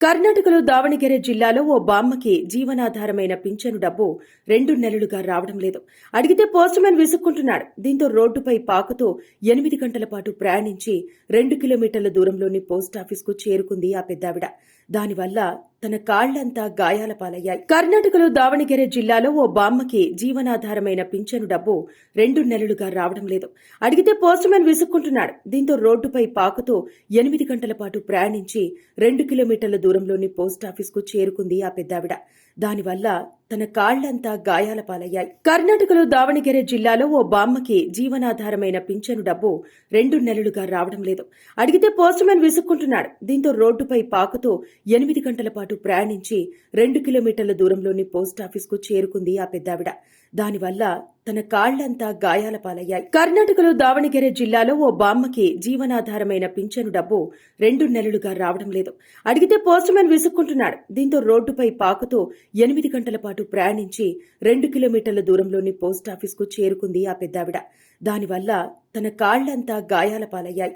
కర్ణాటకలో దావణగిరి జిల్లాలో ఓ బామ్మకి జీవనాధారమైన పింఛను డబ్బు రెండు నెలలుగా రావడం లేదు. అడిగితే పోస్టుమెన్ విసుక్కుంటున్నాడు. దీంతో రోడ్డుపై పాకుతూ ఎనిమిది గంటల పాటు ప్రయాణించి రెండు కిలోమీటర్ల దూరంలోని పోస్టాఫీస్కు చేరుకుంది ఆ పెద్దావిడ. దానివల్ల తన కాళ్ళంతా గాయాల పాలయ్యాయి. కర్ణాటకలో దావణగిరి జిల్లాలో ఓ బామ్మకి జీవనాధారమైన పింఛను డబ్బు రెండు నెలలుగా రావడం లేదు. అడిగితే పోస్టుమెన్ విసుక్కుంటున్నాడు. దీంతో రోడ్డుపై పాకుతూ ఎనిమిది గంటల పాటు ప్రయాణించి రెండు కిలోమీటర్ల దూరంలోని పోస్టాఫీస్కు చేరుకుంది ఆ పెద్దావిడ. దానివల్ల తన కాళ్ళంతా గాయాల పాలయ్యాయి. కర్ణాటకలో దావణగిరి జిల్లాలో ఓ బామ్మకి జీవనాధారమైన పింఛను డబ్బు రెండు నెలలుగా రావడం లేదు. అడిగితే పోస్టుమెన్ విసుక్కుంటున్నాడు. దీంతో రోడ్డుపై పాకుతో ఎనిమిది గంటల పాటు ప్రయాణించి రెండు కిలోమీటర్ల దూరంలోని పోస్టాఫీస్కు చేరుకుంది ఆ పెద్దావిడ. దానివల్ల తన కాళ్ళంతా గాయాల పాలయ్యాయి. కర్ణాటకలో దావణగిరి జిల్లాలో ఓ బామ్మకి జీవనాధారమైన పింఛను డబ్బు రెండు నెలలుగా రావడం లేదు. అడిగితే పోస్టుమెన్ విసుక్కుంటున్నాడు. దీంతో రోడ్డుపై పాకుతూ ఎనిమిది గంటల పాటు ప్రయాణించి రెండు కిలోమీటర్ల దూరంలోని పోస్టాఫీస్కు చేరుకుంది ఆ పెద్దావిడ. దానివల్ల తన కాళ్ళంతా గాయాల పాలయ్యాయి.